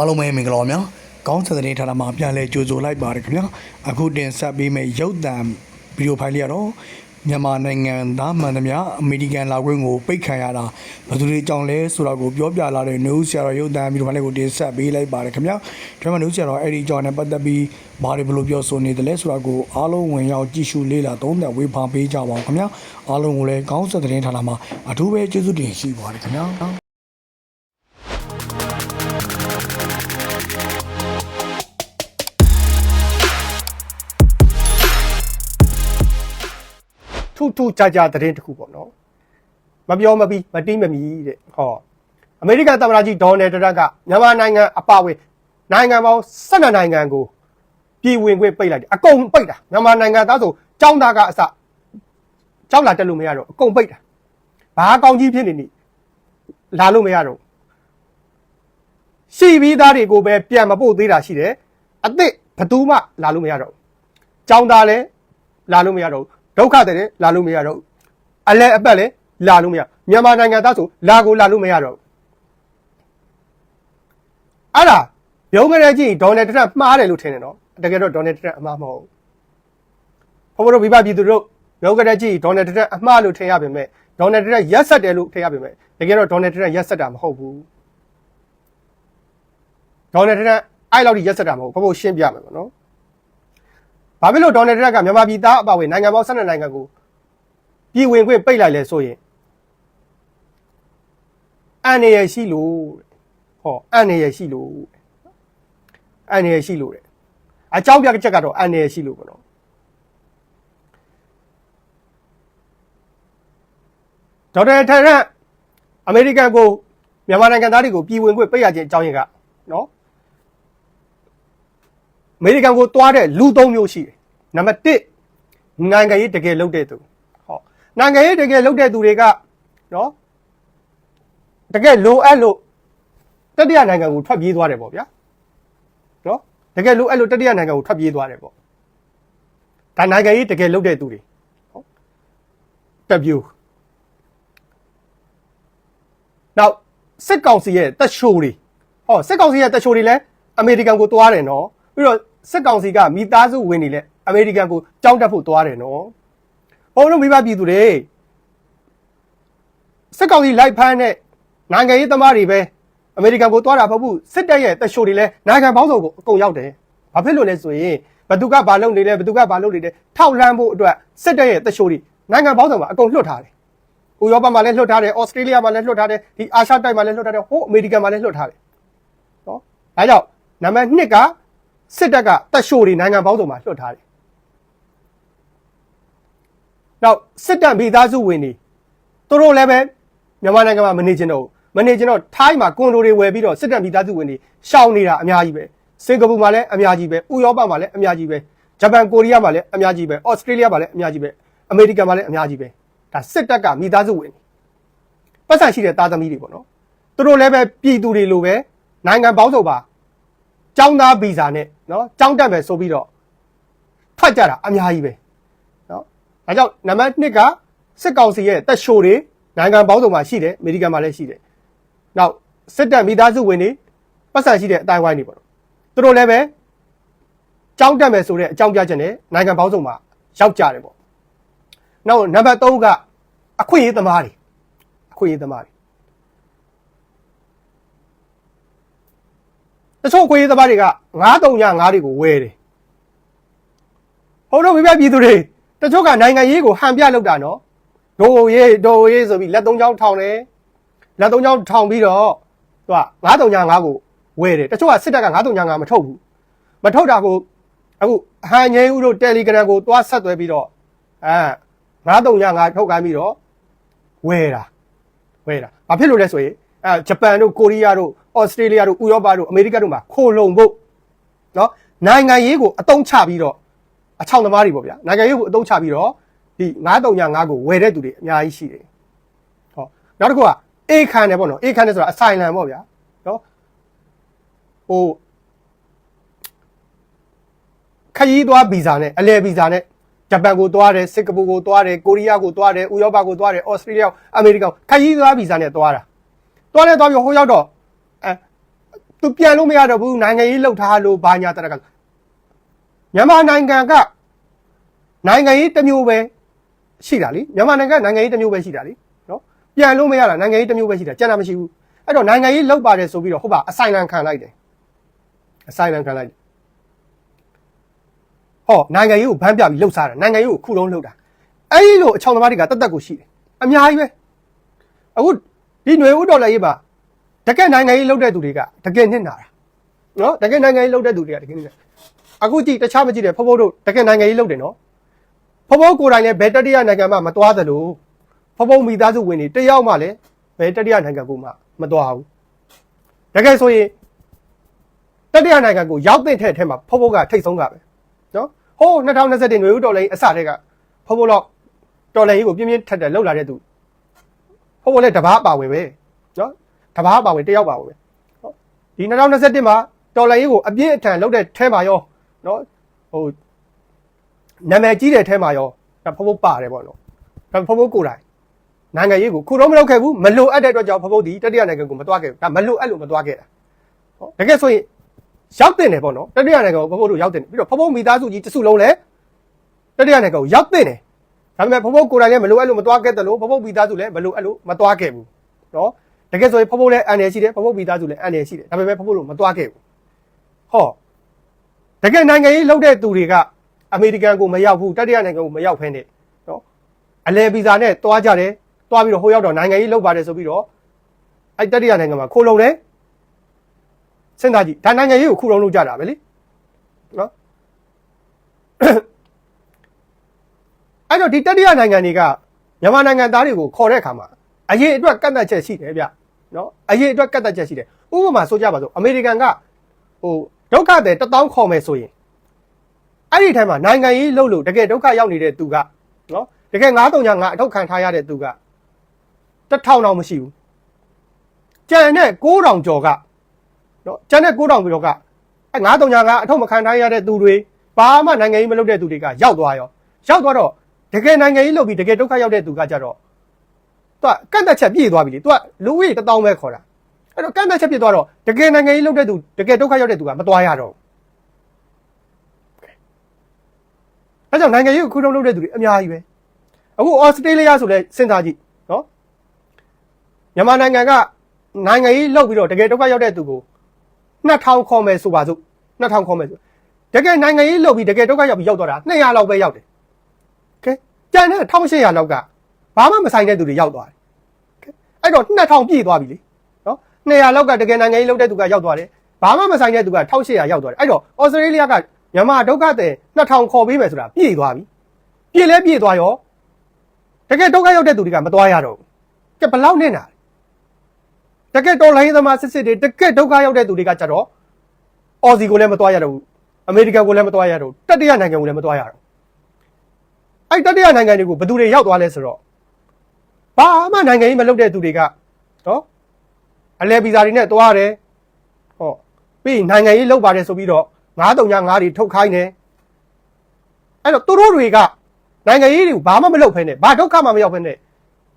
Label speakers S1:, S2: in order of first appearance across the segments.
S1: အားလုံးပဲမင်္ဂလာပါများကောင်းစတဲ့ဌာနမှာပြန်လဲကြိုဆိုလိုက်ပါတယ်ခင်ဗျာအခုတင်ဆက်ပေးမယ့်ရုပ်သံဗီဒီယိုဖိုင်လေးကတော့မြန်မာနိုင်ငံသားမှန်သမျှအမေရိကန်လာခွင့်ကိုပိတ်ခံရတာဘယ်သူတွေကြောင့်လဲဆိုတာကိုပြောပြလာတဲ့ news ဆရာတော်ရုပ်သံဗီဒီယိုဖိုင်လေးကိုတင်ဆက်ပေးလိုက်ပါတယ်ခင်ဗျာဒါမှ news ဆရာတော်အဲ့ဒီကြောင့်နဲ့ပတ်သက်ပြီးဘာတွေဘယ်လိုပြောဆိုနေတယ်လဲဆိုတာကိုအားလုံးဝင်ရောက်ကြည့်ရှုလေ့လာသုံးသပ်ဝေဖန်ပေးကြပါအောင်ခင်ဗျာအားလုံးကိုလည်းကောင်းစတဲ့ဌာနမှာအထူးပဲကျေးဇူးတင်ရှိပါတယ်ခင်ဗျာ
S2: ထူးထူးခြားခြားသတင်းတစ်ခုပေါ့နော်မပြောမပြီးမတိမမီတဲ့ဟောအမေရိကန်သမ္မတကြီးဒေါ်နယ်ထရန့်ကမြန်မာနိုင်ငံအပါအဝင်နိုင်ငံပေါင်း12နိုင်ငံကိုပြည်ဝင်ခွင့်ပိတ်လိုက်တယ်အကုန်ပိတ်တာမြန်မာနိုင်ငံသားဆိုကြောင်းသားကအစကြောက်လာတက်လို့မရတော့အကုန်ပိတ်တာဘာကောင်းကြီးဖြစ်နေနေလာလို့မရတော့ရှိပြီးသားတွေကိုပဲပြန်မပို့သေးတာရှိတယ်အစ်စ်ဘသူမှလာလို့မရတော့ကြောင်းသားလည်းလာလို့မရတော့ ဒုက္ခတဲ့လာလို့မရတော့အလဲအပတ်လည်းလာလို့မရမြန်မာနိုင်ငံသားဆိုလာကိုလာလို့မရတော့အဲ့ဒါရုံးကြတဲ့ကြည့်ဒေါ်နယ်ထရန့်မှားတယ်လို့ထင်တယ်နော်တကယ်တော့ဒေါ်နယ်ထရန့်အမှားမဟုတ်ဘူးဘုရားတို့မိဘပြည်သူတို့ရုံးကြတဲ့ကြည့်ဒေါ်နယ်ထရန့်အမှားလို့ထင်ရပါမယ်ဒေါ်နယ်ထရန့်ရက်ဆက်တယ်လို့ထင်ရပါမယ်တကယ်တော့ဒေါ်နယ်ထရန့်ရက်ဆက်တာမဟုတ်ဘူးဒေါ်နယ်ထရန့်အဲ့လောက်ထိရက်ဆက်တာမဟုတ်ဘူးဘုရားရှင်းပြမယ်ပေါ့နော် ဘာဖြစ်လို့ဒေါ်နယ်ထရန့်ကမြန်မာပြည်သားအပါအဝင်နိုင်ငံပေါင်း12နိုင်ငံကိုပြည်ဝင်ခွင့်ပိတ်လိုက်လဲဆိုရင်အန်ရရှိလို့တဲ့ဟောအန်ရရှိလို့တဲ့အန်ရရှိလို့တဲ့အကြောင်းပြချက်ကတော့အန်ရရှိလို့ပေါ့နော်ဒေါက်တာထရန့်အမေရိကန်ကိုမြန်မာနိုင်ငံသားတွေကိုပြည်ဝင်ခွင့်ပိတ်ရခြင်းအကြောင်းရင်းကနော် အမေရိကန်ကိုတွားတဲ့လူသုံးမျိုးရှိတယ်နံပါတ်1နိုင်ငံရေးတကယ်လုပ်တဲ့သူဟောနိုင်ငံရေးတကယ်လုပ်တဲ့သူတွေကနော်တကယ်လိုအပ်လို့တတိယနိုင်ငံကိုထွက်ပြေးသွားတယ်ပေါ့ဗျာနော်တကယ်လိုအပ်လို့တတိယနိုင်ငံကိုထွက်ပြေးသွားတယ်ပေါ့ဒါနိုင်ငံရေးတကယ်လုပ်တဲ့သူတွေဟုတ်တက်ပြူနောက်စစ်ကောင်စီရဲ့တက်ရှိုးတွေဟောစစ်ကောင်စီရဲ့တက်ရှိုးတွေလည်းအမေရိကန်ကိုတွားတယ်နော်ပြီးတော့ စစ်ကောင်စီကမိသားစုဝင်တွေလည်းအမေရိကန်ကိုကြောင်းတက်ဖို့တွားတယ်နော်ဘုံတို့မိဘပြည်သူတွေစစ်ကောင်စီလိုက်ဖမ်းတဲ့နိုင်ငံရေးသမားတွေပဲအမေရိကန်ကိုတွားတာမဟုတ်ဘူးစစ်တပ်ရဲ့တက်ရှိုးတွေလည်းနိုင်ငံပေါင်းစုံကိုအကုန်ရောက်တယ်ဘာဖြစ်လို့လဲဆိုရင်ဘသူကဘာလုပ်နေလဲဘသူကဘာလုပ်နေလဲထောက်လှမ်းဖို့အတွက်စစ်တပ်ရဲ့တက်ရှိုးတွေနိုင်ငံပေါင်းစုံမှာအကုန်လွှတ်ထားတယ်ဥရောပမှာလည်းလွှတ်ထားတယ်ဩစတြေးလျမှာလည်းလွှတ်ထားတယ်ဒီအာရှတိုက်မှာလည်းလွှတ်ထားတယ်ဟိုအမေရိကန်မှာလည်းလွှတ်ထားတယ်နော်ဒါကြောင့်နံပါတ်1က စစ်တပ်ကတက်ရှိုးတွေနိုင်ငံပေါင်းစုံမှာလွှတ်ထားတယ်နောက်စစ်တပ်မိသားစုဝင်တွေသူတို့လည်းပဲမြန်မာနိုင်ငံမှာမနေချင်တော့ဘူးမနေချင်တော့ထိုင်းမှာကွန်ဒိုတွေဝယ်ပြီးတော့စစ်တပ်မိသားစုဝင်တွေရှောင်နေတာအများကြီးပဲစင်ကာပူမှာလည်းအများကြီးပဲဥရောပမှာလည်းအများကြီးပဲဂျပန်ကိုရီးယားမှာလည်းအများကြီးပဲဩစတြေးလျမှာလည်းအများကြီးပဲအမေရိကန်မှာလည်းအများကြီးပဲဒါစစ်တပ်ကမိသားစုဝင်တွေပတ်စံရှိတဲ့သားသမီးတွေပေါ့နော်သူတို့လည်းပဲပြည်သူတွေလိုပဲနိုင်ငံပေါင်းစုံပါ ចောင်းသားဗီဇာနဲ့နော်ចောင်းတက်မယ်ဆိုပြီးတော့ထွက်ကြတာအများကြီးပဲနော်ဒါကြောင့်နံပါတ်1ကစစ်ကောင်စီရဲ့တက်ရှိုးတွေနိုင်ငံပေါင်းစုံမှာရှိတယ်အမေရိကန်မှာလည်းရှိတယ်နောက်စစ်တပ်မိသားစုဝင်တွေပတ်စံရှိတဲ့အတိုင်းဝိုင်းတွေပေါ့နော်သူတို့လည်းပဲចောင်းတက်မယ်ဆိုတဲ့အကြောင်းပြချက်နဲ့နိုင်ငံပေါင်းစုံမှာရောက်ကြတယ်ပေါ့နောက်နံပါတ်3ကအခွင့်အရေးသမားတွေအခွင့်အရေးသမားတွေ တချို့အခွင့်အရေးသမားတွေက939တွေကိုဝယ်တယ်ဟုတ်တော့မိဘပြည်သူတွေတချို့ကနိုင်ငံရေးကိုဟန်ပြလောက်တာနော်ဒိုရေးဒိုရေးဆိုပြီးလက်သုံးချောင်းထောင်တယ်လက်သုံးချောင်းထောင်ပြီးတော့သူက939ကိုဝယ်တယ်တချို့ကစစ်တပ်က939မထုတ်ဘူးမထုတ်တာကိုအခုဟန်ငိမ့်ဦးတို့တယ်လီဂရမ်ကိုသွားဆက်သွဲပြီးတော့အဲ939ထုတ်ခိုင်းပြီးတော့ဝယ်တာဝယ်တာဘာဖြစ်လို့လဲဆိုရင်အဲဂျပန်တို့ကိုရီးယားတို့ ဩစတြေးလျတို့ဥရောပတို့အမေရိကတို့မှာခိုလုံဖို့နော်နိုင်ငံရေးကိုအတုံးချပြီးတော့အချောင်သမားတွေပေါ့ဗျာနိုင်ငံရေးကိုအတုံးချပြီးတော့ဒီ939ကိုဝယ်တဲ့သူတွေအများကြီးရှိတယ်ဟောနောက်တစ်ခုကအေးခံတယ်ပေါ့နော်အေးခံတယ်ဆိုတာအဆိုင်လန်ပေါ့ဗျာနော်ဟိုခရီးသွားဗီဇာနဲ့အလဲဗီဇာနဲ့ဂျပန်ကိုသွားတယ်စင်ကာပူကိုသွားတယ်ကိုရီးယားကိုသွားတယ်ဥရောပကိုသွားတယ်ဩစတြေးလျအမေရိကန်ခရီးသွားဗီဇာနဲ့သွားတာသွားလဲသွားပြီးဟိုရောက်တော့အဲ သူပြန်လို့မရတော့ဘူးနိုင်ငံရေးလှုပ်ထားလို့ဘာညာတရကမြန်မာနိုင်ငံကနိုင်ငံရေးတစ်မျိုးပဲရှိတာလीမြန်မာနိုင်ငံကနိုင်ငံရေးတစ်မျိုးပဲရှိတာလीနော်ပြန်လို့မရတာနိုင်ငံရေးတစ်မျိုးပဲရှိတာကျန်တာမရှိဘူးအဲ့တော့နိုင်ငံရေးလှုပ်ပါတယ်ဆိုပြီးတော့ဟုတ်ပါအဆိုင်လံခံလိုက်တယ်အဆိုင်လံခံလိုက်တယ်ဟောနိုင်ငံရေးကိုဗန်းပြပြီးလှုပ်စားတာနိုင်ငံရေးကိုခုလုံးလှုပ်တာအဲ့ဒီလိုအချောင်သမားတွေကတတ်တက်ကိုရှိတယ်အများကြီးပဲအခုဒီຫນွေဥတော်လည်းရေးပါ တကယ်နိုင်ငံရေးလုပ်တဲ့သူတွေကတကယ်နစ်နာတာနော်တကယ်နိုင်ငံရေးလုပ်တဲ့သူတွေကတကယ်နစ်နာအခုကြည့်တခြားမကြည့်တဲ့ဖဖိုးတို့တကယ်နိုင်ငံရေးလုပ်တယ်နော်ဖဖိုးကိုယ်တိုင်လည်းဘယ်တတိယနိုင်ငံမှမသွားသလိုဖဖိုးမိသားစုဝင်တွေတယောက်မှလည်းဘယ်တတိယနိုင်ငံကိုမှမသွားဘူးတကယ်ဆိုရင်တတိယနိုင်ငံကိုရောက်တဲ့ထဲထဲမှာဖဖိုးကထိတ်ဆုံးကပဲနော်ဟိုး2021နွေဦးတော်လိုင်းအစတည်းကဖဖိုးတော့တော်လိုင်းကြီးကိုပြင်းပြင်းထက်ထက်လှုပ်လာတဲ့သူဖဖိုးလည်းတပားပါဝင်ပဲနော် တဘာပါဝင်တယောက်ပါဝင်ပဲဟုတ်ဒီ2021မှာတော်လိုင်းရေးကိုအပြည့်အထန်လုပ်တဲ့ထဲမှာရောနော်ဟိုနာမည်ကြီးတဲ့ထဲမှာရောဒါဖဖို့ပါတယ်ပေါ့နော်ဒါဖဖို့ကိုယ်တိုင်နိုင်ငံရေးကိုခုတော့မလုပ်ခဲ့ဘူးမလိုအပ်တဲ့အတွက်ကြောင့်ဖဖို့ဒီတတိယနိုင်ငံကိုမသွားခဲ့ဘူးဒါမလိုအပ်လို့မသွားခဲ့တာဟုတ်တကယ်ဆိုရင်ရောက်တင်တယ်ပေါ့နော်တတိယနိုင်ငံကိုဖဖို့တို့ရောက်တင်တယ်ပြီးတော့ဖဖို့မိသားစုကြီးတစုလုံးလည်းတတိယနိုင်ငံကိုရောက်တင်တယ်ဒါပေမဲ့ဖဖို့ကိုယ်တိုင်လည်းမလိုအပ်လို့မသွားခဲ့တယ်လို့ဖဖို့မိသားစုလည်းမလိုအပ်လို့မသွားခဲ့ဘူးနော် တကယ်ဆိုရင်ဖဖို့လည်းအန်ရယ်ရှိတယ်ဖဖို့မိသားစုလည်းအန်ရယ်ရှိတယ်ဒါပေမဲ့ဖဖို့လို့မသွားခဲ့ဘူးဟောတကယ်နိုင်ငံရေးလှုပ်တဲ့သူတွေကအမေရိကန်ကိုမရောက်ဘူးတတိယနိုင်ငံကိုမရောက်ဖ ೇನೆ နော်အလဲဗီဇာနဲ့တွားကြတယ်တွားပြီးတော့ဟိုရောက်တော့နိုင်ငံရေးလှုပ်ပါတယ်ဆိုပြီးတော့အဲ့တတိယနိုင်ငံမှာခိုးလုံတယ်စဉ်းစားကြည့်ဒါနိုင်ငံရေးကိုခုလုံးလုပ်ကြတာပဲလေနော်အဲ့တော့ဒီတတိယနိုင်ငံတွေကမြန်မာနိုင်ငံသားတွေကိုခေါ်တဲ့အခါမှာအရေးအတွက်ကတ်သက်ချက်ရှိတယ်ဗျ နော်အရေးအတွက်ကတ်သက်ချက်ရှိတယ်ဥပမာဆိုကြပါစို့အမေရိကန်ကဟိုဒုက္ခတဲ့1000ခေါ်မယ်ဆိုရင်အဲ့ဒီထဲမှာနိုင်ငံရေးလှုပ်လို့တကယ်ဒုက္ခရောက်နေတဲ့သူကနော်တကယ်9000ညာငါအထောက်ခံထားရတဲ့သူက1000တော့မရှိဘူးကြံတဲ့9000ကျော်ကနော်ကြံတဲ့9000ကျော်ကအဲ့9000ညာကအထောက်မခံထားရတဲ့သူတွေဘာမှနိုင်ငံရေးမလုပ်တဲ့သူတွေကရောက်သွားရောရောက်သွားတော့တကယ်နိုင်ငံရေးလုပ်ပြီးတကယ်ဒုက္ခရောက်တဲ့သူကကြတော့ သူကကန့်သက်ချက်ပြည့်သွားပြီလေသူကလူဦးရေတစ်တောင်းပဲခေါ်တာအဲ့တော့ကန့်သက်ချက်ပြည့်သွားတော့တကယ်နိုင်ငံရေးလုပ်တဲ့သူတကယ်ဒုက္ခရောက်တဲ့သူကမသွားရတော့ဘူးအဲကြောင့်နိုင်ငံရေးကိုခုတုံးလုပ်တဲ့သူတွေအများကြီးပဲအခုဩစတြေးလျဆိုလဲစဉ်းစားကြည့်နော်မြန်မာနိုင်ငံကနိုင်ငံရေးလုပ်ပြီးတော့တကယ်ဒုက္ခရောက်တဲ့သူကို2000ခေါ်မယ်ဆိုပါစို့2000ခေါ်မယ်ဆိုတကယ်နိုင်ငံရေးလုပ်ပြီးတကယ်ဒုက္ခရောက်ပြီးရောက်တော့တာ200လောက်ပဲရောက်တယ်ကဲကြံတဲ့1800လောက်က ဘာမှမဆိုင်တဲ့သူတွေရောက်သွားတယ်အဲ့တော့2000ပြည့်သွားပြီလေနော်200လောက်ကတကယ်နိုင်ငံရေးလုပ်တဲ့သူကရောက်သွားတယ်ဘာမှမဆိုင်တဲ့သူက1800ရောက်သွားတယ်အဲ့တော့ဩစတြေးလျကမြန်မာဒုက္ခတဲ့2000ခေါ်ပေးမယ်ဆိုတာပြည့်သွားပြီပြည့်လဲပြည့်သွားရောတကယ်ဒုက္ခရောက်တဲ့သူတွေကမသွားရတော့ဘူးကဲဘလောက်နဲ့နာလဲတကယ်တော်လိုင်းသမားစစ်စစ်တွေတကယ်ဒုက္ခရောက်တဲ့သူတွေကကြတော့အော်စီကိုလည်းမသွားရတော့ဘူးအမေရိကန်ကိုလည်းမသွားရတော့ဘူးတတိယနိုင်ငံကိုလည်းမသွားရတော့ဘူးအဲ့တတိယနိုင်ငံတွေကိုဘယ်သူတွေရောက်သွားလဲဆိုတော့ ဘာမှနိုင်ငံရေးမလုပ်တဲ့သူတွေကနော်အလဲဗီဇာတွေနဲ့တွားတယ်ဟောပြီးရင်နိုင်ငံရေးလုပ်ပါတယ်ဆိုပြီးတော့939တွေထုတ်ခိုင်းတယ်အဲ့တော့သူတို့တွေကနိုင်ငံရေးတွေကိုဘာမှမလုပ်ဖ ೇನೆ ဘာဒုက္ခမှမရောက်ဖ ೇನೆ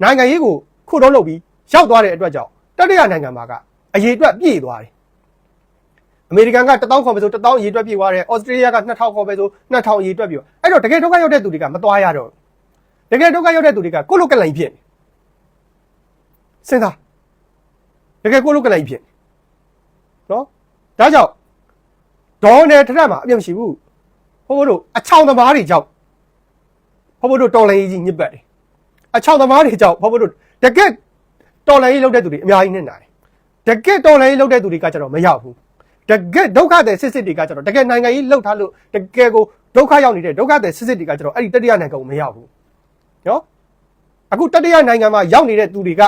S2: နိုင်ငံရေးကိုခုတော့လုပ်ပြီးရောက်သွားတဲ့အတွက်ကြောင့်တတိယနိုင်ငံမှာကအရေးအတွက်ပြည့်သွားတယ်အမေရိကန်က1000ခေါ်ပဲဆို1000အရေးအတွက်ပြည့်သွားတယ်ဩစတြေးလျက2000ခေါ်ပဲဆို2000အရေးအတွက်ပြည့်သွားအဲ့တော့တကယ်ဒုက္ခရောက်တဲ့သူတွေကမသွားရတော့ဘူးတကယ်ဒုက္ခရောက်တဲ့သူတွေကကိုယ့်လိုကလိုင်ဖြစ်နေ စဉ်းစားတကယ်ကိုလုတ်ကလိုက်ဖြစ်နော်ဒါကြောင့်ဒေါ်နယ်ထရက်မှာအပြတ်မရှိဘူးဘိုးဘိုးတို့အချောင်သမားတွေကြောင့်ဘိုးဘိုးတို့တော်လိုင်းကြီးညစ်ပတ်တယ်အချောင်သမားတွေကြောင့်ဘိုးဘိုးတို့တကယ်တော်လိုင်းကြီးလုပ်တဲ့သူတွေအများကြီးနဲ့နာတယ်တကယ်တော်လိုင်းကြီးလုပ်တဲ့သူတွေကကျတော့မရောက်ဘူးတကယ်ဒုက္ခတဲ့စစ်စစ်တွေကကျတော့တကယ်နိုင်ငံကြီးလှုပ်ထားလို့တကယ်ကိုဒုက္ခရောက်နေတဲ့ဒုက္ခတဲ့စစ်စစ်တွေကကျတော့အဲ့ဒီတတိယနိုင်ငံကိုမရောက်ဘူးနော်အခုတတိယနိုင်ငံမှာရောက်နေတဲ့သူတွေက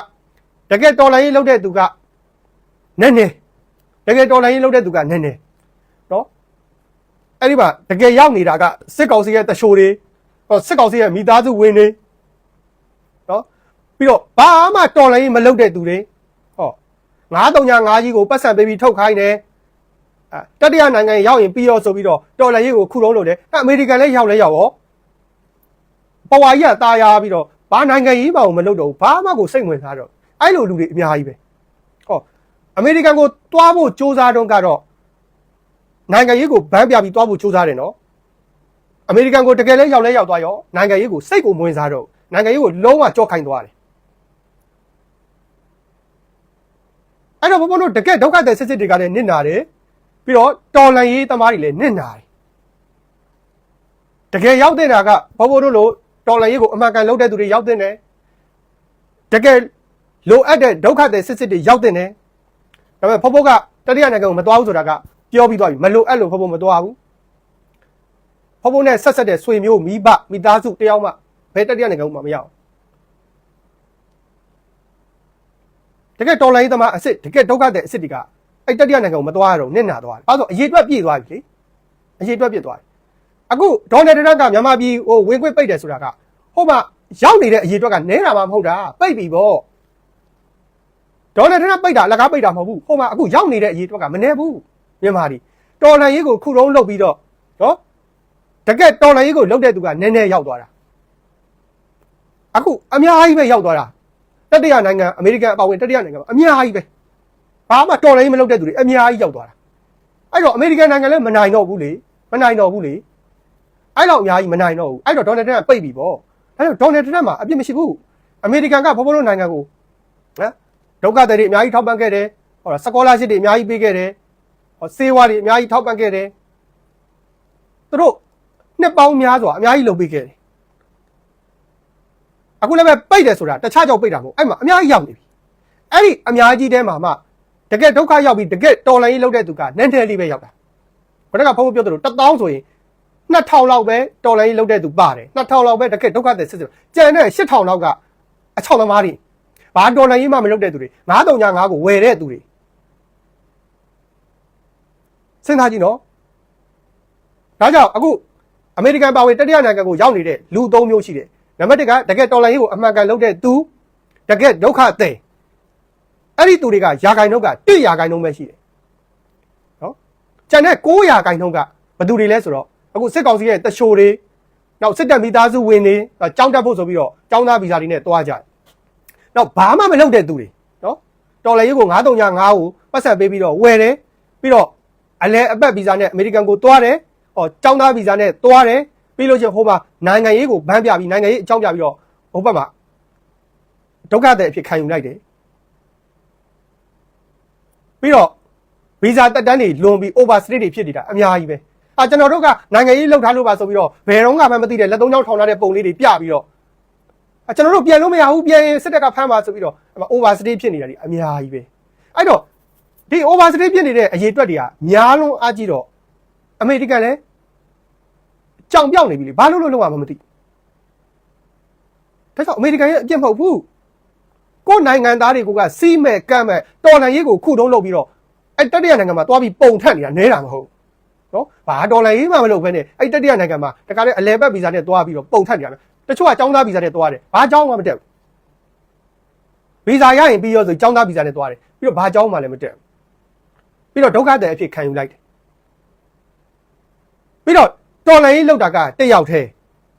S2: တကယ်တော်လိုင်းရေးလုပ်တဲ့သူကနည်းနည်းတကယ်တော်လိုင်းရေးလုပ်တဲ့သူကနည်းနည်းနော်အဲ့ဒီမှာတကယ်ရောက်နေတာကစစ်ကောင်စီရဲ့တရှိုးတွေဟောစစ်ကောင်စီရဲ့မိသားစုဝင်တွေနော်ပြီးတော့ဘာမှတော်လိုင်းရေးမလုပ်တဲ့သူတွေဟော935ကြီးကိုပတ်စံပေးပြီးထုတ်ခိုင်းတယ်အဲတတိယနိုင်ငံရောက်ရင်ပြီးရောဆိုပြီးတော့တော်လိုင်းရေးကိုခုလုံးလုပ်တယ်အဲအမေရိကန်လည်းရောက်လဲရောက်ရောပဝါကြီးကตายရပြီးတော့ဘာနိုင်ငံရေးမှမလုပ်တော့ဘူးဘာမှကိုစိတ်ဝင်စားတော့ အဲ့လိုလူတွေအများကြီးပဲဟော အမေရိကန်ကိုတွားဖို့စ조사တုန်းကတော့နိုင်ငံရေးကိုဗန်းပြပြီးတွားဖို့စ조사တယ်နော်အမေရိကန်ကိုတကယ်လဲရောက်လဲရောက်သွားရောနိုင်ငံရေးကိုစိတ်ကိုမဝင်စားတော့နိုင်ငံရေးကိုလုံးဝကြော့ခိုင်းသွားတယ်အဲ့တော့ဘုံဘုံတို့တကယ်ဒုက္ခတဲ့စစ်စစ်တွေကလည်းနစ်နာတယ်ပြီးတော့တော်လန်ရေးသမားတွေလည်းနစ်နာတယ်တကယ်ရောက်တဲ့တာကဘုံဘုံတို့လိုတော်လန်ရေးကိုအမှန်ကန်လုပ်တဲ့သူတွေရောက်တဲ့တယ်တကယ် လိုအပ်တဲ့ဒုက္ခတဲ့စစ်စစ်တွေရောက်တဲ့တယ်ဒါပေမဲ့ဖုတ်ဖုတ်ကတတိယနိုင်ငံကိုမသွားဘူးဆိုတာကပြောပြီးသွားပြီမလိုအပ်လို့ဖုတ်ဖုတ်မသွားဘူးဖုတ်ဖုတ်နဲ့ဆက်ဆက်တဲ့ဆွေမျိုးမိဘမိသားစုတယောက်မှဘယ်တတိယနိုင်ငံမှမရအောင်တကယ်တော်လိုင်းသမားအစ်စ်တကယ်ဒုက္ခတဲ့အစ်စ်တွေကအဲ့တတိယနိုင်ငံကိုမသွားရတော့နစ်နာသွားတယ်။အဲဆိုအရေးအတွက်ပြည့်သွားပြီလေ။အရေးအတွက်ပြည့်သွားတယ်။အခုဒေါ်နယ်ထရန့်ကမြန်မာပြည်ဟိုဝင်ခွင့်ပိတ်တယ်ဆိုတာကဟိုမှာရောက်နေတဲ့အရေးအတွက်ကနဲတာမှမဟုတ်တာပိတ်ပြီပေါ့။ ဒေါ်နယ်ထရန့်ပိတ်တာအလကားပိတ်တာမဟုတ်ဘူး။ဟိုမှာအခုရောက်နေတဲ့အရေးအတွက်ကမနဲဘူးမြန်မာပြည်တော်လန်ရေးကိုခုတုံးလုပ်ပြီးတော့နော်တကယ်တော်လန်ရေးကိုလုပ်တဲ့သူကနည်းနည်းရောက်သွားတာ။အခုအများကြီးပဲရောက်သွားတာတတိယနိုင်ငံအမေရိကန်အပါအဝင်တတိယနိုင်ငံမှာအများကြီးပဲဘာမှတော်လည်းမလုပ်တဲ့သူတွေအများကြီးရောက်သွားတာအဲ့တော့အမေရိကန်နိုင်ငံလည်းမနိုင်တော့ဘူးလေမနိုင်တော့ဘူးလေအဲ့တော့အများကြီးမနိုင်တော့ဘူးအဲ့တော့ဒေါ်နယ်ထရန့်ပိတ်ပြီပေါ့အဲ့တော့ဒေါ်နယ်ထရန့်မှာအပြစ်မရှိဘူးအမေရိကန်ကဘဘလို့နိုင်ငံကိုနော် ဒုက္ခတွေအများကြီးထောက်ပံ့ခဲ့တယ်ဟောစကောလာရှစ်တွေအများကြီးပေးခဲ့တယ်ဟောစေဝါတွေအများကြီးထောက်ပံ့ခဲ့တယ်သူတို့နှစ်ပေါင်းများစွာအများကြီးလုပ်ပေးခဲ့တယ်အခုလည်းပဲပိတ်တယ်ဆိုတာတခြားကြောင့်ပိတ်တာမဟုတ်အဲ့မှာအများကြီးရောက်နေပြီအဲ့ဒီအများကြီးတဲမှာမှတကယ်ဒုက္ခရောက်ပြီးတကယ်တော်လိုင်းကြီးလောက်တဲ့သူကနန်းတယ်လေးပဲရောက်တာခဏကဖုန်းပြောသလို1000ဆိုရင်2000လောက်ပဲတော်လိုင်းကြီးလောက်တဲ့သူပါတယ်2000လောက်ပဲတကယ်ဒုက္ခတဲ့စစ်စစ်ကျန်တဲ့8000လောက်ကအချောင်းသမားတွေ ဘာတော်လိုင်းကြီးမှမလုပ်တဲ့သူတွေ9395ကိုဝယ်တဲ့သူတွေစဉ်းစားကြည့်နော်ဒါကြောင့်အခုအမေရိကန်ပါဝင်တတိယနိုင်ငံကိုရောက်နေတဲ့လူ၃မျိုးရှိတယ်နံပါတ်1ကတကယ်တော်လိုင်းရေးကိုအမှန်ကန်လုပ်တဲ့သူတကယ်ဒုက္ခတဲ့အဲ့ဒီသူတွေကယာဂိုင်နှုန်းက1ယာဂိုင်နှုန်းပဲရှိတယ်နော်ကျန်တဲ့9ယာဂိုင်နှုန်းကဘယ်သူတွေလဲဆိုတော့အခုစစ်ကောင်စီရဲ့တရှိုတွေနောက်စစ်တပ်မိသားစုဝင်တွေကြောင်းတက်ဖို့ဆိုပြီးတော့ကြောင်းသားဗီဇာတွေနဲ့တွားကြတယ် နောက်ဘာမှမလုပ်တဲ့သူတွေနော်တော်လိုင်းရေးကို9395ကိုပတ်ဆက်ပေးပြီးတော့ဝယ်တယ်ပြီးတော့အလဲအပတ်ဗီဇာနဲ့အမေရိကန်ကိုတွားတယ်ဟောကြောင်းသားဗီဇာနဲ့တွားတယ်ပြီးလို့ချင်းဟိုမှာနိုင်ငံရေးကိုဗန်းပြပြီးနိုင်ငံရေးအကြောင်းပြပြီးတော့ဟိုဘက်မှာဒုက္ခတဲ့အဖြစ်ခံယူလိုက်တယ်ပြီးတော့ဗီဇာတက်တန်းတွေလွန်ပြီး overstay တွေဖြစ်နေတာအများကြီးပဲအာကျွန်တော်တို့ကနိုင်ငံရေးလှုပ်ထားလို့ပါဆိုပြီးတော့ဘယ်တော့မှမသိတဲ့လက်သုံးချောင်းထောင်ထားတဲ့ပုံလေးတွေပြပြီးတော့အာ ကျွန်တော်တို့ပြန်လို့မရဘူးပြန်ရင်စစ်တပ်ကဖမ်းပါဆိုပြီးတော့ overstay ဖြစ်နေတာတွေအများကြီးပဲအဲ့တော့ဒီ overstay ဖြစ်နေတဲ့အရေးအတွက်တွေကများလုံးအားကြီးတော့အမေရိကန်လည်းကြောင်ပြောက်နေပြီလေဘာလို့လို့လောက်မှမသိဒါကြောင့်အမေရိကန်ရဲ့အပြစ်မဟုတ်ဘူးကိုယ်နိုင်ငံသားတွေကစီးမဲ့ကမ်းမဲ့တော်လှန်ရေးကိုခုတုံးလုပ်ပြီးတော့အဲ့တတိယနိုင်ငံမှာသွားပြီးပုံထက်နေတာနဲတာမဟုတ်နော်ဘာတော်လှန်ရေးမှမလုပ်ဘဲနဲ့အဲ့တတိယနိုင်ငံမှာတခါတည်းအလဲဘက်ဗီဇာနဲ့သွားပြီးတော့ပုံထက်နေတာ တချို့ကចောင်းသားဗီဇာနဲ့သွားတယ်ဘာចောင်းမှမတက်ဘူးဗီဇာရရင်ပြီးရောဆိုចောင်းသားဗီဇာနဲ့သွားတယ်ပြီးတော့ဘာចောင်းမှလည်းမတက်ဘူးပြီးတော့ဒုက္ခတဲ့အဖြစ်ခံယူလိုက်တယ်ပြီးတော့ တော်လိုင်းလောက်တာကတက်ရောက်သေး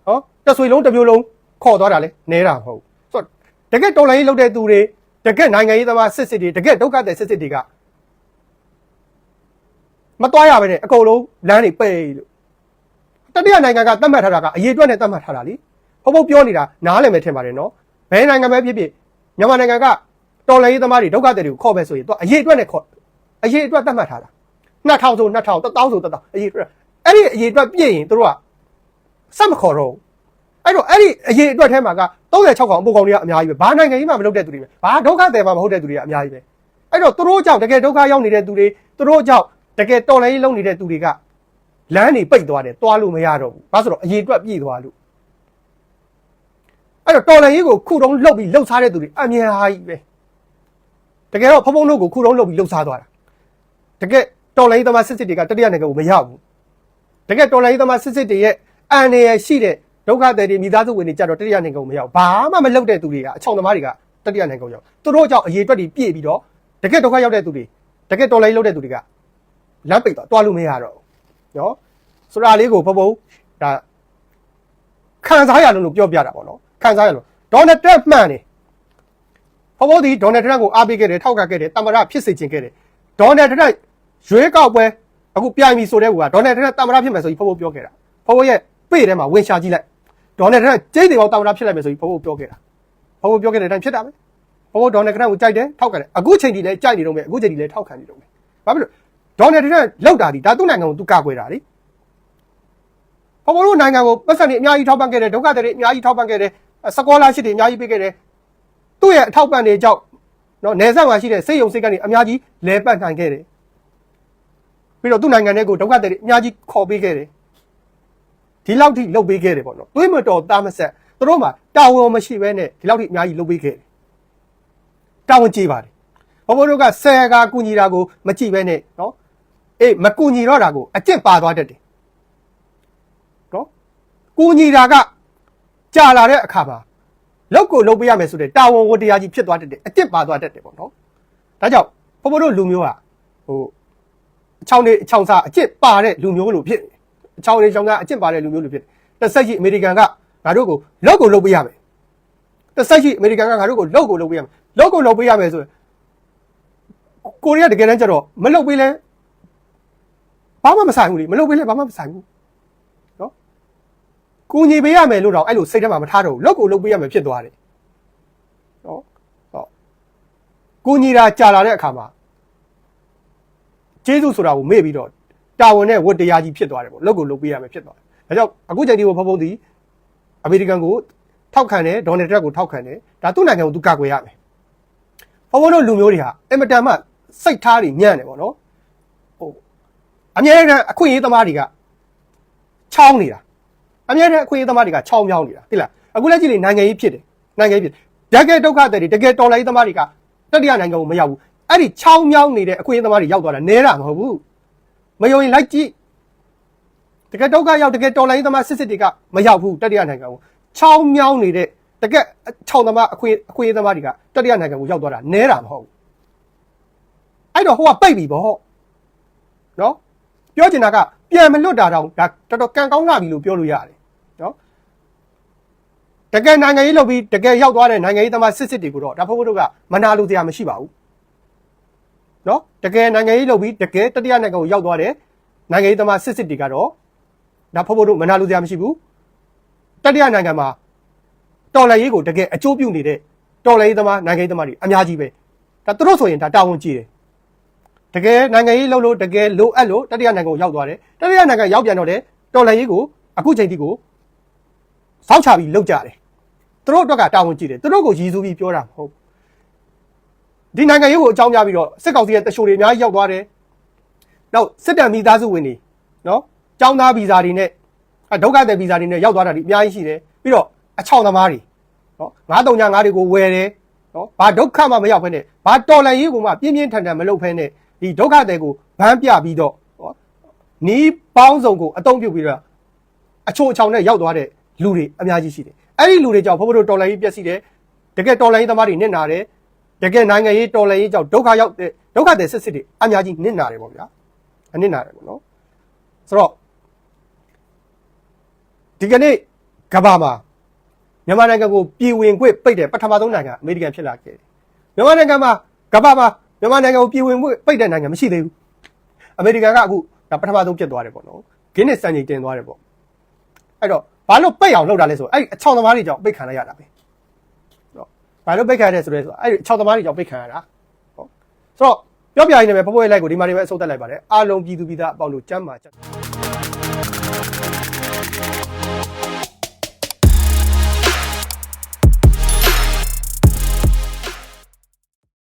S2: ဟောတဆွေလုံးတစ်မျိုးလုံးခေါ်သွားတာလေနဲတာမဟုတ်ဆိုတော့တကယ်တော်လိုင်းလောက်တဲ့သူတွေတကယ်နိုင်ငံရေးသမားစစ်စစ်တွေတကယ်ဒုက္ခတဲ့စစ်စစ်တွေကမတွားရပဲနဲ့အကုန်လုံးလမ်းတွေပိတ်လို့တတိယနိုင်ငံကသတ်မှတ်ထားတာကအရေးအတွက်နဲ့သတ်မှတ်ထားတာလी ဘုတ်ဘုတ်ပြောနေတာနားလည်မယ်ထင်ပါတယ်နော်ဘယ်နိုင်ငံပဲဖြစ်ဖြစ်မြန်မာနိုင်ငံကတော်လိုင်းရေးသမားတွေဒုက္ခတဲ့တွေကိုခေါ်ပဲဆိုရင်သူအရေးအတွက်နဲ့ခေါ်အရေးအတွက်သတ်မှတ်ထားတာ2000ဆို2000 1000ဆို1000အရေးအတွက်အဲ့ဒီအရေးအတွက်ပြည့်ရင်တို့ကစက်မခေါ်တော့အဲ့တော့အဲ့ဒီအရေးအတွက်ထဲမှာက36ကောင်အပုတ်ကောင်တွေကအများကြီးပဲဘာနိုင်ငံကြီးမှမလုပ်တဲ့သူတွေပဲဘာဒုက္ခတယ်မှမဟုတ်တဲ့သူတွေကအများကြီးပဲအဲ့တော့တို့ကြောင့်တကယ်ဒုက္ခရောက်နေတဲ့သူတွေတို့ကြောင့်တကယ်တော်လိုင်းလုံးနေတဲ့သူတွေကလမ်းတွေပိတ်သွားတယ်တွားလို့မရတော့ဘူးဘာဆိုတော့အရေးအတွက်ပြည့်သွားလို့ အဲ့တော့တော်လိုင်းကြီးကိုခုတုံးလှုပ်ပြီးလှုပ်ရှားတဲ့သူတွေအများကြီးပဲတကယ်တော့ဖဖုံးတို့ကိုခုတုံးလှုပ်ပြီးလှုပ်ရှားသွားတာတကယ်တော်လိုင်းသမားစစ်စစ်တွေကတတိယနိုင်ငံကိုမရောက်ဘူးတကယ်တော်လိုင်းသမားစစ်စစ်တွေရဲ့အန်ရယ်ရှိတဲ့ဒုက္ခသည်တွေမိသားစုဝင်တွေကြတော့တတိယနိုင်ငံကိုမရောက်ဘာမှမလုပ်တဲ့သူတွေကအချောင်သမားတွေကတတိယနိုင်ငံကိုရောက်သူတို့ကြောင့်အရေးအတွက်တွေပြည့်ပြီးတော့တကယ်ဒုက္ခရောက်တဲ့သူတွေတကယ်တော်လိုင်းလုပ်တဲ့သူတွေကလမ်းပိတ်တော့တွားလို့မရတော့ဘူးနော်ဆိုတာလေးကိုဖဖုံဒါခံစားရလို့လို့ပြောပြတာပေါ့နော် ခံစားရလို့ဒေါ်နယ်တက်မှန်နေဖော်ဖော်ဒီဒေါ်နယ်ထရန့်ကိုအားပေးခဲ့တယ်ထောက်ခံခဲ့တယ်တမရဖြစ်စေချင်ခဲ့တယ်ဒေါ်နယ်ထရန့်ရွေးကောက်ပွဲအခုပြိုင်ပြီဆိုတဲ့ကူကဒေါ်နယ်ထရန့်တမရဖြစ်မယ်ဆိုပြီးဖော်ဖော်ပြောခဲ့တာဖော်ဖော်ရဲ့ပေ့ထဲမှာဝင်ရှာကြည့်လိုက်ဒေါ်နယ်ထရန့်ကျိတ်တယ်ပေါင်းတမရဖြစ်လိုက်မယ်ဆိုပြီးဖော်ဖော်ပြောခဲ့တာဖော်ဖော်ပြောခဲ့တဲ့အတိုင်းဖြစ်တာပဲဖော်ဖော်ဒေါ်နယ်ထရန့်ကိုကြိုက်တယ်ထောက်ခံတယ်အခုချိန်ထိလည်းကြိုက်နေတော့မယ်အခုချိန်ထိလည်းထောက်ခံနေတော့မယ်ဘာဖြစ်လို့ဒေါ်နယ်ထရန့်လောက်တာဒီဒါသူ့နိုင်ငံကိုသူကာကွယ်တာလေဘဘတို့နိုင်ငံကိုပတ်စံတွေအများကြီးထောက်ပံ့ခဲ့တယ်ဒုက္ခတွေအများကြီးထောက်ပံ့ခဲ့တယ် စကောလာရှစ်တွေအများကြီးပေးခဲ့တယ်သူ့ရဲ့အထောက်ပံ့တွေကြောင့်နော်နေဆက်မှာရှိတဲ့စိတ်ယုံစိတ်ကနေအများကြီးလဲပတ်နိုင်ခဲ့တယ်ပြီးတော့သူ့နိုင်ငံတွေကိုဒုက္ခတွေအများကြီးခေါ်ပေးခဲ့တယ်ဒီလောက်ထိလုပ်ပေးခဲ့တယ်ပေါ့နော်တွေးမတော်သားမဆက်သူတို့မှာတာဝန်မရှိဘဲနဲ့ဒီလောက်ထိအများကြီးလုပ်ပေးခဲ့တယ်တာဝန်ကြီးပါတယ်ဘဘတို့ကဆယ်ကာကူညီတာကိုမကြည့်ဘဲနဲ့နော်အေးမကူညီတော့တာကိုအကျင့်ပါသွားတတ်တယ်နော်ကိုညီတာက ကြာလာတဲ့အခါမှာလောက်ကိုလုပ်ပေးရမယ်ဆိုတဲ့တာဝန်ဝတ္တရားကြီးဖြစ်သွားတတ်တယ်အစ်စ်ပါသွားတတ်တယ်ပေါ့နော်ဒါကြောင့်ဘဘတို့လူမျိုးကဟိုအချောင်းနေအချောင်းစားအစ်စ်ပါတဲ့လူမျိုးလို့ဖြစ်နေတယ်အချောင်းနေချောင်းစားအစ်စ်ပါတဲ့လူမျိုးလို့ဖြစ်တယ်တစ်ဆက်ရှိအမေရိကန်ကငါတို့ကိုလောက်ကိုလုပ်ပေးရမယ်တစ်ဆက်ရှိအမေရိကန်ကငါတို့ကိုလောက်ကိုလုပ်ပေးရမယ်လောက်ကိုလုပ်ပေးရမယ်ဆိုရင်ကိုရီးယားတကယ်တမ်းကျတော့မလုပ်ပေးလဲဘာမှမဆိုင်ဘူးလေမလုပ်ပေးလဲဘာမှမဆိုင်ဘူး ကူညီပေးရမယ်လို့တော့အဲ့လိုစိတ်ထဲမှာမထားတော့ဘူးလောက်ကိုလုပ်ပေးရမယ်ဖြစ်သွားတယ်နော်ဟုတ်ကူညီတာကြာလာတဲ့အခါမှာကျေးဇူးဆိုတာကိုမေ့ပြီးတော့တာဝန်နဲ့ဝတ္တရားကြီးဖြစ်သွားတယ်ပေါ့လောက်ကိုလုပ်ပေးရမယ်ဖြစ်သွားတယ်ဒါကြောင့်အခုချိန်ဒီကိုဖဖုံးသည်အမေရိကန်ကိုထောက်ခံတယ်ဒေါ်နယ်ထရန့်ကိုထောက်ခံတယ်ဒါသူ့နိုင်ငံကိုသူကာကွယ်ရမယ်ဖဖုံးတို့လူမျိုးတွေဟာအင်မတန်မှစိတ်ထားတွေညံ့တယ်ပေါ့နော်ဟိုအများကြီးအခွင့်အရေးသမားတွေကချောင်းနေတာ အများနဲ့အခွင့်အရေးသမားတွေကချောင်းမြောင်းနေတာသိလားအခုလက်ကြည့်လေနိုင်ငံရေးဖြစ်တယ်နိုင်ငံရေးဖြစ်တကယ်ဒုက္ခတွေတကယ်တော်လိုင်းသမားတွေကတတိယနိုင်ငံကိုမရောက်ဘူးအဲ့ဒီချောင်းမြောင်းနေတဲ့အခွင့်အရေးသမားတွေရောက်သွားတာနဲတာမဟုတ်ဘူးမယုံရင်လိုက်ကြည့်တကယ်ဒုက္ခရောက်တကယ်တော်လိုင်းသမားစစ်စစ်တွေကမရောက်ဘူးတတိယနိုင်ငံကိုချောင်းမြောင်းနေတဲ့တကယ်ချောင်းသမားအခွင့်အခွင့်အရေးသမားတွေကတတိယနိုင်ငံကိုရောက်သွားတာနဲတာမဟုတ်ဘူးအဲ့တော့ဟိုကပိတ်ပြီဗောနော်ပြောချင်တာကပြန်မလွတ်တာတော့ဒါတော်တော်ကံကောင်းလာပြီလို့ပြောလို့ရတယ်နော် တကယ်နိုင်ငံရေးလုပ်ပြီးတကယ်ရောက်သွားတဲ့နိုင်ငံရေးသမားစစ်စစ်တွေကိုတော့ဒါဖုတ်ဖုတ်တို့ကမနာလို့တရားမရှိပါဘူးနော်တကယ်နိုင်ငံရေးလုပ်ပြီးတကယ်တတိယနိုင်ငံကိုရောက်သွားတဲ့နိုင်ငံရေးသမားစစ်စစ်တွေကတော့ဒါဖုတ်ဖုတ်တို့မနာလို့တရားမရှိဘူးတတိယနိုင်ငံမှာတော်လှန်ရေးကိုတကယ်အကျိုးပြုနေတဲ့တော်လှန်ရေးသမားနိုင်ငံရေးသမားတွေအများကြီးပဲဒါသူတို့ဆိုရင်ဒါတာဝန်ကြီးတယ်တကယ်နိုင်ငံရေးလုပ်လို့တကယ်လိုအပ်လို့တတိယနိုင်ငံကိုရောက်သွားတယ်တတိယနိုင်ငံရောက်ပြန်တော့တယ်တော်လှန်ရေးကိုအခုချိန်ထိကိုစောက်ချပြီးလောက်ကြတယ် သူတို့အတွက်ကတာဝန်ကြည့်တယ်သူတို့ကိုရည်စူးပြီးပြောတာမဟုတ်ဘူးဒီနိုင်ငံရေးကိုအကြောင်းပြပြီးတော့စစ်ကောင်စီရဲ့တရှိုတွေအများကြီးရောက်သွားတယ်နောက်စစ်တပ်မိသားစုဝင်တွေနော်ចောင်းသားဗီဇာတွေနဲ့အဒုက္ခသည်ဗီဇာတွေနဲ့ရောက်သွားတာဒီအများကြီးရှိတယ်ပြီးတော့အချောင်သမားတွေနော်ငါးတုံညာငါးတွေကိုဝယ်တယ်နော်ဘာဒုက္ခမှမရောက်ဖ ೇನೆ ဘာတော်လန်ရေးကိုမှပြင်းပြင်းထန်ထန်မလုပ်ဖ ೇನೆ ဒီဒုက္ခသည်ကိုဗန်းပြပြီးတော့နော်နီးပေါင်းစုံကိုအတုံးပြုတ်ပြီးတော့ အချိုအချောင်နဲ့ရောက်သွားတဲ့လူတွေအများကြီးရှိတယ်။ အဲ့ဒီလူတွေကြောင့်ဘုဘတို့တော်လိုင်းရေးပြက်စီတယ်။တကယ်တော်လိုင်းရေးသမားတွေနစ်နာတယ်။တကယ်နိုင်ငံရေးတော်လိုင်းရေးကြောင့်ဒုက္ခရောက်တဲ့ဒုက္ခတဲ့စစ်စစ်တွေအများကြီးနစ်နာတယ်ပေါ့ဗျာ။အနစ်နာတယ်ပေါ့နော်။ဆိုတော့ဒီကနေ့ကမ္ဘာမှာမြန်မာနိုင်ငံကိုပြည်ဝင်ခွင့်ပိတ်တဲ့ပထမဆုံးနိုင်ငံအမေရိကန်ဖြစ်လာခဲ့တယ်။မြန်မာနိုင်ငံမှာကမ္ဘာမှာမြန်မာနိုင်ငံကိုပြည်ဝင်ခွင့်ပိတ်တဲ့နိုင်ငံမရှိသေးဘူး။အမေရိကန်ကအခုဒါပထမဆုံးဖြစ်သွားတယ်ပေါ့နော်။ဂင်းနစ်စံချိန်တင်သွားတယ်ပေါ့အဲ့တော့ ဘာလို့ပိတ်အောင်လုပ်တာလဲဆိုအဲ့ဒီအချောင်သမားတွေကြောင့်ပိတ်ခံလိုက်ရတာပဲနော်ဘာလို့ပိတ်ခံရတဲ့ဆိုလဲဆိုအဲ့ဒီအချောင်သမားတွေကြောင့်ပိတ်ခံရတာဟုတ်ဆိုတော့ပြောပြရင်းနဲ့ပဲဖပွဲလိုက်ကိုဒီမှာတွေပဲအဆုတ်တက်လိုက်ပါတယ်အားလုံးပြည်သူပြည်သားအပေါင်းတို့ကျမ်းမာကြ